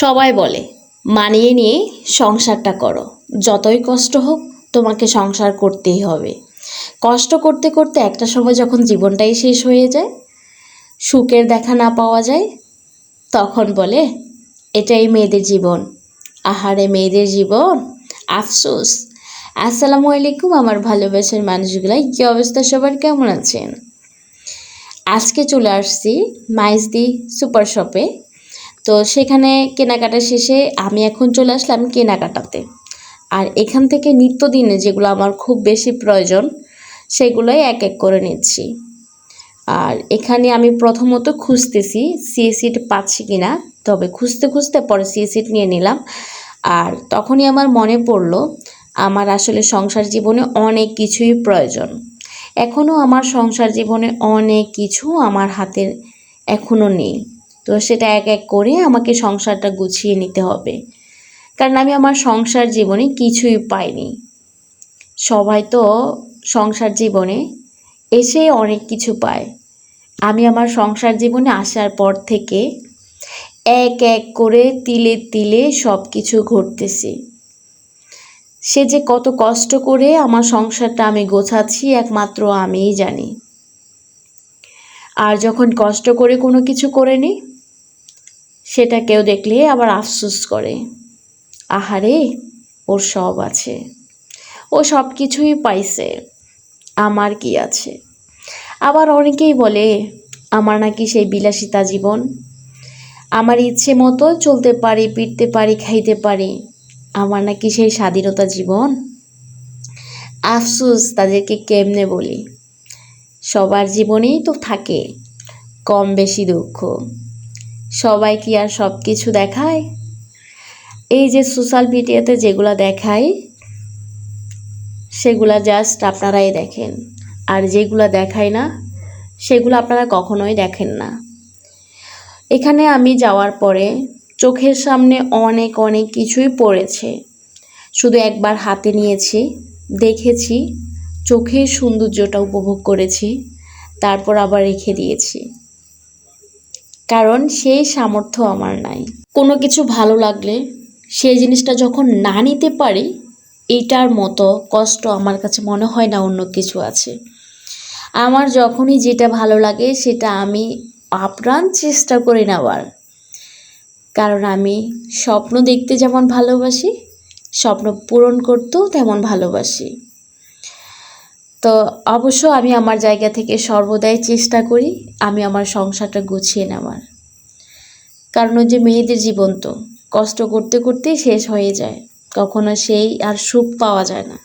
সবাই বলে, মানিয়ে নিয়ে সংসারটা করো। যতই কষ্ট হোক, তোমাকে সংসার করতেই হবে। কষ্ট করতে করতে একটা সময় যখন জীবনটাই শেষ হয়ে যায়, সুখের দেখা না পাওয়া যায়, তখন বলে, এটাই মেয়েদের জীবন। আহারে, মেয়েদের জীবন? আফসোস! আসসালামু আলাইকুম, আমার ভালোবাসার মানুষগুলাই, কী অবস্থা সবার? কেমন আছেন? আজকে চলে আসছি মাইজদি সুপার শপে। তো সেখানে কেনাকাটা শেষে আমি এখন চলে আসলাম কেনাকাটাতে। আর এখান থেকে নিত্যদিনে যেগুলো আমার খুব বেশি প্রয়োজন, সেগুলোই এক এক করে নিচ্ছি। আর এখানে আমি প্রথমত খুঁজতেছি সিএসিট পাচ্ছি কিনা, তবে খুঁজতে খুঁজতে পরে সিএসিট নিয়ে নিলাম। আর তখনই আমার মনে পড়ল, আমার আসলে সংসার জীবনে অনেক কিছুই প্রয়োজন। এখনও আমার সংসার জীবনে অনেক কিছু আমার হাতের এখনও নেই। তো সেটা এক এক করে আমাকে সংসারটা গুছিয়ে নিতে হবে। কারণ আমি আমার সংসার জীবনে কিছুই পাইনি। সবাই তো সংসার জীবনে এসে অনেক কিছু পায়। আমি আমার সংসার জীবনে আসার পর থেকে এক এক করে তিলে তিলে সব কিছু ঘটতেছি। সে যে কত কষ্ট করে আমার সংসারটা আমি গোছাচ্ছি একমাত্র আমিই জানি। আর যখন কষ্ট করে কোনো কিছু করে নি সেটা কেউ দেখলে আবার আফসুস করে। আহারে, ওর সব আছে। ও সব কিছুই পাইছে। আমার কি আছে? আবার অনেকেই বলে, আমার নাকি সেই বিলাসিতা জীবন। আমার ইচ্ছে মতো চলতে পারি, পিটতে পারি, খাইতে পারি। আমার নাকি সেই স্বাধীনতা জীবন। আফসুস তাদেরকে কেমনে বলি? সবার জীবনেই তো থাকে কম বেশি দুঃখ। সবাই কি আর সব কিছু দেখায়? এই যে সোশ্যাল মিডিয়াতে যেগুলো দেখায় সেগুলা জাস্ট আপনারাই দেখেন। আর যেগুলো দেখায় না, সেগুলো আপনারা কখনোই দেখেন না। এখানে আমি যাওয়ার পরে চোখের সামনে অনেক অনেক কিছুই পড়েছে। শুধু একবার হাতে নিয়েছি, দেখেছি, চোখের সৌন্দর্যটা উপভোগ করেছি, তারপর আবার রেখে দিয়েছি। কারণ সেই সামর্থ্য আমার নাই। কোনো কিছু ভালো লাগলে সেই জিনিসটা যখন না নিতে পারি এইটার মতো কষ্ট আমার কাছে মনে হয় না অন্য কিছু আছে। আমার যখনই যেটা ভালো লাগে, সেটা আমি আপ্রাণ চেষ্টা করে নেওয়ার। কারণ আমি স্বপ্ন দেখতে যেমন ভালোবাসি, স্বপ্ন পূরণ করতেও তেমন ভালোবাসি। তো অবশ্য আমি আমার জায়গা থেকে সর্বদাই চেষ্টা করি আমি আমার সংসারটা গুছিয়ে নেওয়ার। কারণ ওই যে মেয়েদের জীবন তো, কষ্ট করতে করতেই শেষ হয়ে যায়, কখনো সেই আর সুখ পাওয়া যায় না।